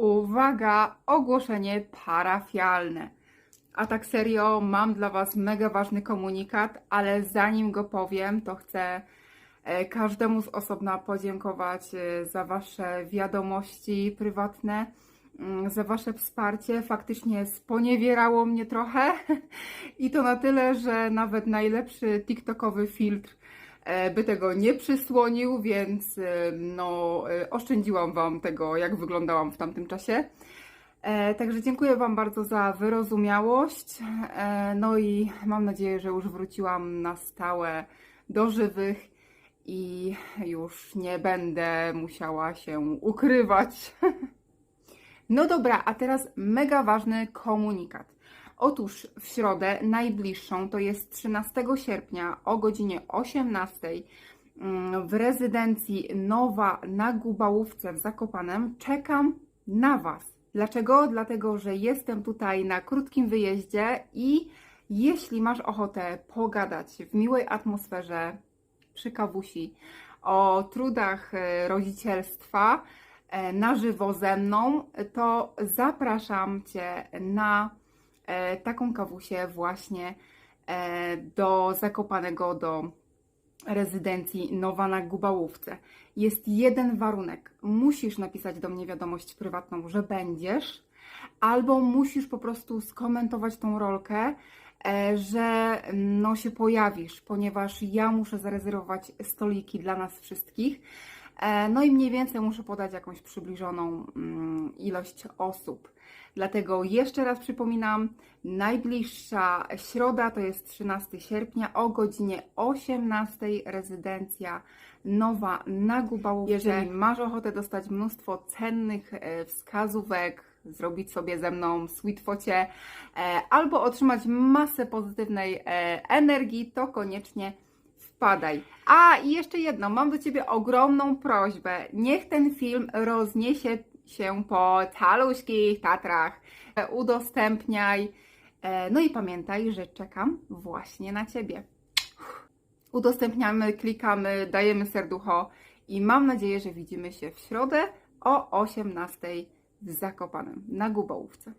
Uwaga, ogłoszenie parafialne. A tak serio, mam dla Was mega ważny komunikat, ale zanim go powiem, to chcę e, każdemu z osobna podziękować e, za Wasze wiadomości prywatne, mm, za Wasze wsparcie. Faktycznie sponiewierało mnie trochę i to na tyle, że nawet najlepszy TikTokowy filtr by tego nie przysłonił, więc e, no, e, oszczędziłam Wam tego, jak wyglądałam w tamtym czasie. E, Także dziękuję Wam bardzo za wyrozumiałość. E, No i mam nadzieję, że już wróciłam na stałe do żywych i już nie będę musiała się ukrywać. No dobra, a teraz mega ważny komunikat. Otóż w środę najbliższą, to jest 13 sierpnia o godzinie 18 mm, w rezydencji Nowa na Gubałówce w Zakopanem czekam na Was. Dlaczego? Dlatego, że jestem tutaj na krótkim wyjeździe i jeśli masz ochotę pogadać w miłej atmosferze przy kawusi o trudach e, rodzicielstwa e, na żywo ze mną, to zapraszam Cię na taką kawusię właśnie e, do Zakopanego, do rezydencji Nowa na Gubałówce. Jest jeden warunek. Musisz napisać do mnie wiadomość prywatną, że będziesz, albo musisz po prostu skomentować tą rolkę, e, że no, się pojawisz, ponieważ ja muszę zarezerwować stoliki dla nas wszystkich. E, No i mniej więcej muszę podać jakąś przybliżoną mm, ilość osób. Dlatego jeszcze raz przypominam, najbliższa środa to jest 13 sierpnia o godzinie 18 rezydencja Nowa na Gubałówce. Jeżeli masz ochotę dostać mnóstwo cennych e, wskazówek, zrobić sobie ze mną sweet focie e, albo otrzymać masę pozytywnej energii, to koniecznie wpadaj. A i jeszcze jedno, mam do Ciebie ogromną prośbę. Niech ten film rozniesie się po caluśkich Tatrach. Udostępniaj. E, No i pamiętaj, że czekam właśnie na Ciebie. Udostępniamy, klikamy, dajemy serducho i mam nadzieję, że widzimy się w środę o 18:00 w Zakopanem na Gubałówce.